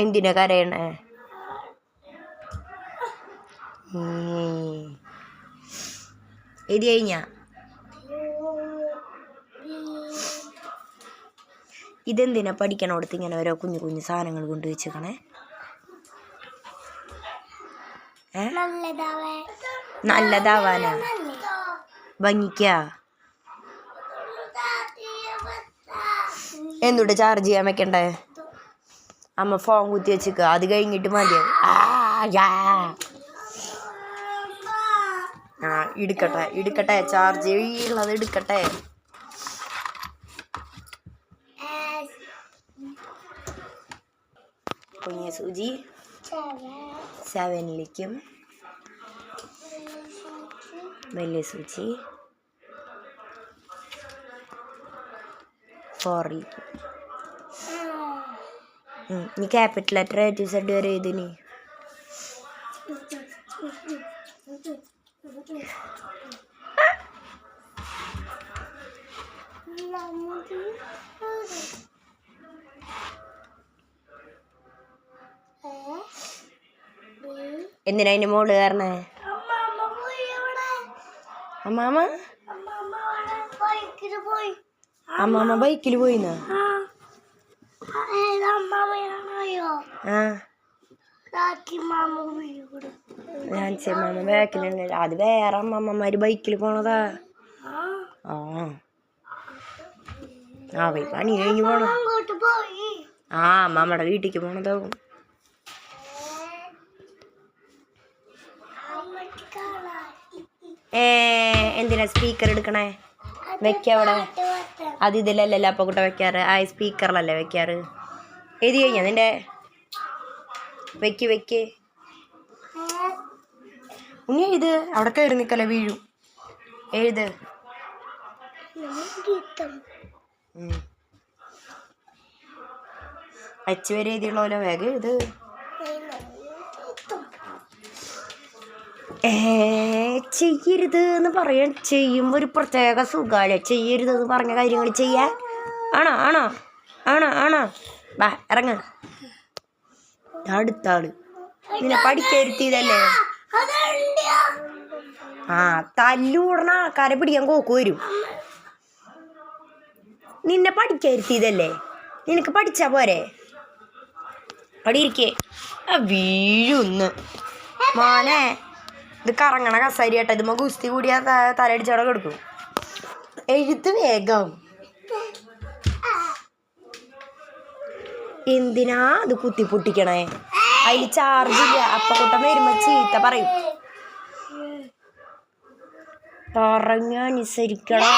എന്തിനാ കരയണേ? ഇത് കഴിഞ്ഞ? ഇതെന്തിനാ പഠിക്കണോടത്ത് ഇങ്ങനെ ഓരോ കുഞ്ഞു കുഞ്ഞു സാധനങ്ങൾ കൊണ്ട് വെച്ചേക്കണേ? നല്ലതാവാന നല്ലതാവേ നല്ലതാവാനാ? ഭംഗിക്കാ? എന്തുട്ട് ചാർജ് ചെയ്യാൻ വെക്കണ്ടേ? അമ്മ ഫോൺ കുത്തി വെച്ചിക്ക. അത് കഴിഞ്ഞിട്ട് മതിയാവും ആ എടുക്കട്ടെ എടുക്കട്ടെ ചാർജ് ഉള്ളത് എടുക്കട്ടെ കുഞ്ഞ സൂചി. സെവനിലേക്കും വലിയ സൂചി. ഫോറിലേക്കും. നീ ക്യാപിറ്റൽ ലെറ്റർ ടു സെഡ് വരെ എഴുതിനി. എന്തിനാ അതിന്റെ മോൾ കാരണേ? അമ്മാമ? പോയി. അമ്മാമ്മ ബൈക്കിൽ പോയിന്നാ? അമ്മാമയാണോ ആ. രാത്രി മാമ വീട് ഞാൻ ചെമ്മാമ്മ ബാക്കിലുണ്ട് അത് വേറെ അമ്മമ്മമാര് ബൈക്കിൽ പോണതാ. ആ. ആ. പോയി പണി കഴിഞ്ഞു പോണ ആ അമ്മമ്മടെ വീട്ടിക്ക് പോണതാവും. ഏ എന്തിനാ സ്പീക്കർ എടുക്കണേ? വെക്കവിടെ അത് ഇതിലല്ലല്ലോ അപ്പൊ കൂട്ട വെക്കാറ്? ആ സ്പീക്കറിലല്ലേ വെക്കാറ്? എഴുതി കഴിഞ്ഞാ നിന്റെ? വെക്ക് വെക്ക്. ഉണ്ണി എഴുത്. അവിടെ കയറി നിക്കല്ലേ വീഴും. എഴുത്. അച്ചുവരെ എഴുതിയുള്ള പോലെ വേഗം എഴുത്. ചെയ്യരുത് എന്ന് പറയാൻ ചെയ്യുമ്പോൾ ഒരു പ്രത്യേക സുഖമല്ലേ ചെയ്യരുത് എന്ന് പറഞ്ഞ കാര്യങ്ങൾ ചെയ്യാൻ? ആണോ? ആണോ? ആണോ? ആണോ? വാ ഇറങ്ങ. അടുത്ത നിന്നെ പഠിക്കരുത്തിയതല്ലേ? ആ തല്ലൂടണ ആൾക്കാരെ പിടിക്കാൻ കോക്ക് വരും. നിന്നെ പഠിക്കരുത്തിയതല്ലേ? നിനക്ക് പഠിച്ചാ പോരെ? അവിടെ ഇരിക്കേ വീഴുന്ന്. മോനെ. ഇത് കറങ്ങണ കസാരി കേട്ടോ ഇതുമ്പോ ഗുസ്തി കൂടിയാ ത- തലയടിച്ചവിടെ കൊടുക്കും എഴുത്ത് വേഗം എന്തിനാ ഇത് കുത്തി പൊട്ടിക്കണേ അതിൽ ചാർജ് ഇല്ല അപ്പൊ കൂട്ടം വരുമ്പോ ചീത്ത പറയും പറഞ്ഞ അനുസരിക്കടാ